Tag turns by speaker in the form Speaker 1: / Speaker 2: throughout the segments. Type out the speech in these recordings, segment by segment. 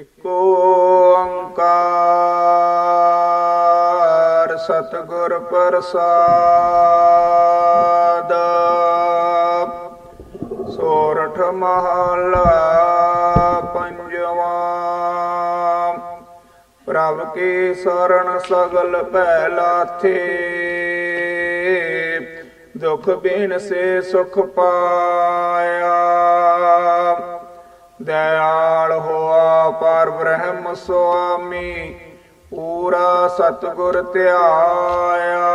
Speaker 1: ਇੱਕੋ ਸਤਿਗੁਰ ਪ੍ਰਸਾਦ। ਸੋਰਠ ਮਹਲਾ ਪੰਜਵਾਂ। ਪ੍ਰਭ ਬੀਨ ਸੇ ਸੁਖ ਪਾਇਆ। ਦਇਆ ਪਰ ਬ੍ਰਹਮ ਸੁਆਮੀ ਪੂਰਾ ਸਤਗੁਰ ਧਿਆਇਆ।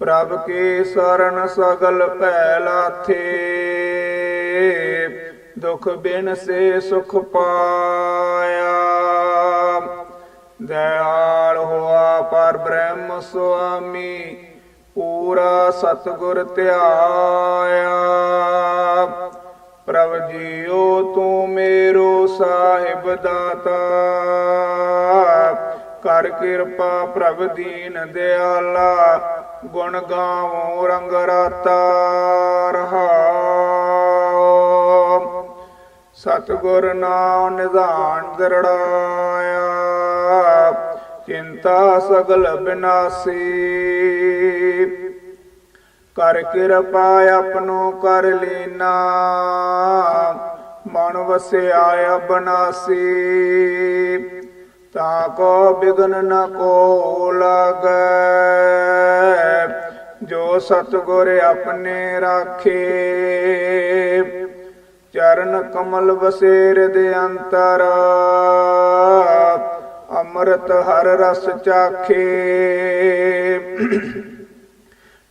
Speaker 1: ਪ੍ਰਭ ਕੀ ਸਰਣ ਸਗਲ ਭੈ ਲਾਥੇ ਦੁਖ ਬਿਨ ਸੇ ਸੁਖ ਪਾਇਆ। ਦਇਆਲ ਹੋਆ ਪਰ ਬ੍ਰਹਮ ਸੁਆਮੀ ਪੂਰਾ ਸਤਗੁਰ ਧਿਆਇਆ। ਪ੍ਰਭ ਜੀਓ, ਤੂੰ ਮੇਰੋ ਸਾਹਿਬ ਦਾਤਾ। ਕਰ ਕਿਰਪਾ ਪ੍ਰਭ ਦੀਨ ਦਿਆਲਾ, ਗੁਣ ਗਾਵੋ ਰੰਗ ਰਾਤਾ ਰਹਾਉ। ਸਤਿਗੁਰ ਨਾਮ ਨਿਧਾਨ ਦਰੜਾਇਆ, ਚਿੰਤਾ ਸਗਲ ਬਿਨਾਸੀ। ਕਰ ਕਿਰਪਾ ਆਪਣੋ ਕਰ ਲੀਨਾ। ਮਨ ਵਸਿਆ ਅਬਨਾਸੀ ਤਾ ਕੋ ਬਿਗਨ ਨ ਕੋ ਲਾਗੈ। ਜੋ ਸਤਿਗੁਰ ਆਪਣੇ ਰਾਖੇ। ਚਰਨ ਕਮਲ ਵਸੇਰ ਦੇ ਅੰਤਰ। ਅੰਮ੍ਰਿਤ ਹਰ ਰਸ ਚਾਖੇ।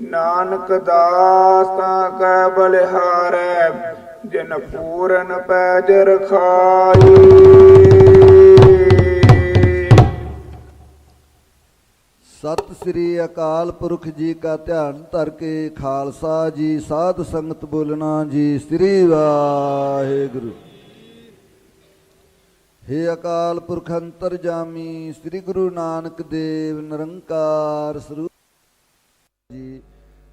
Speaker 1: ਨਾਨਕ ਦਾਸ ਕੈ ਬਲਿਹਾਰੈ, ਜਿਨ ਪੂਰਨ ਪੈਜ ਰਖਾਈ।
Speaker 2: ਸਤਿ ਸ੍ਰੀ ਅਕਾਲ ਪੁਰਖ ਜੀ ਕਾ ਧਿਆਨ ਧਰ ਕੇ ਖਾਲਸਾ ਜੀ, ਸਾਧ ਸੰਗਤ ਬੋਲਣਾ ਜੀ, ਸ੍ਰੀ ਵਾਹਿਗੁਰੂ। ਹੇ ਅਕਾਲ ਪੁਰਖ ਅੰਤਰਜਾਮੀ, ਸ੍ਰੀ ਗੁਰੂ ਨਾਨਕ ਦੇਵ, ਨਿਰੰਕਾਰ ਸਰੂਪ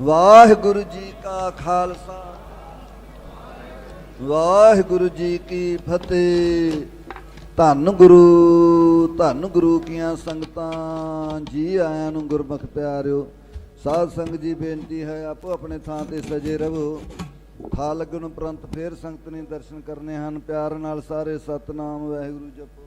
Speaker 2: ਵਾਹਿਗੁਰੂ ਜੀ ਕਾ ਖਾਲਸਾ। ਵਾਹਿਗੁਰੂ ਜੀ ਕੀ ਫਤਿਹ। ਧੰਨ ਗੁਰੂ ਧੰਨ ਗੁਰੂ ਕੀਆਂ ਸੰਗਤਾਂ। ਜੀ ਆਇਆਂ ਨੂੰ ਗੁਰਮੁਖ ਪਿਆਰਿਓ, ਸਾਧ ਸੰਗਤ ਜੀ, ਬੇਨਤੀ ਹੈ ਆਪੋ ਆਪਣੇ ਥਾਂ ਤੇ ਸਜੇ ਰਹੋ। ਥਾ ਲੱਗਣ ਉਪਰੰਤ ਫੇਰ ਸੰਗਤ ਨੇ ਦਰਸ਼ਨ ਕਰਨੇ ਹਨ। ਪਿਆਰ ਨਾਲ ਸਾਰੇ ਸਤਨਾਮ, ਵਾਹਿਗੁਰੂ ਜਪੋ।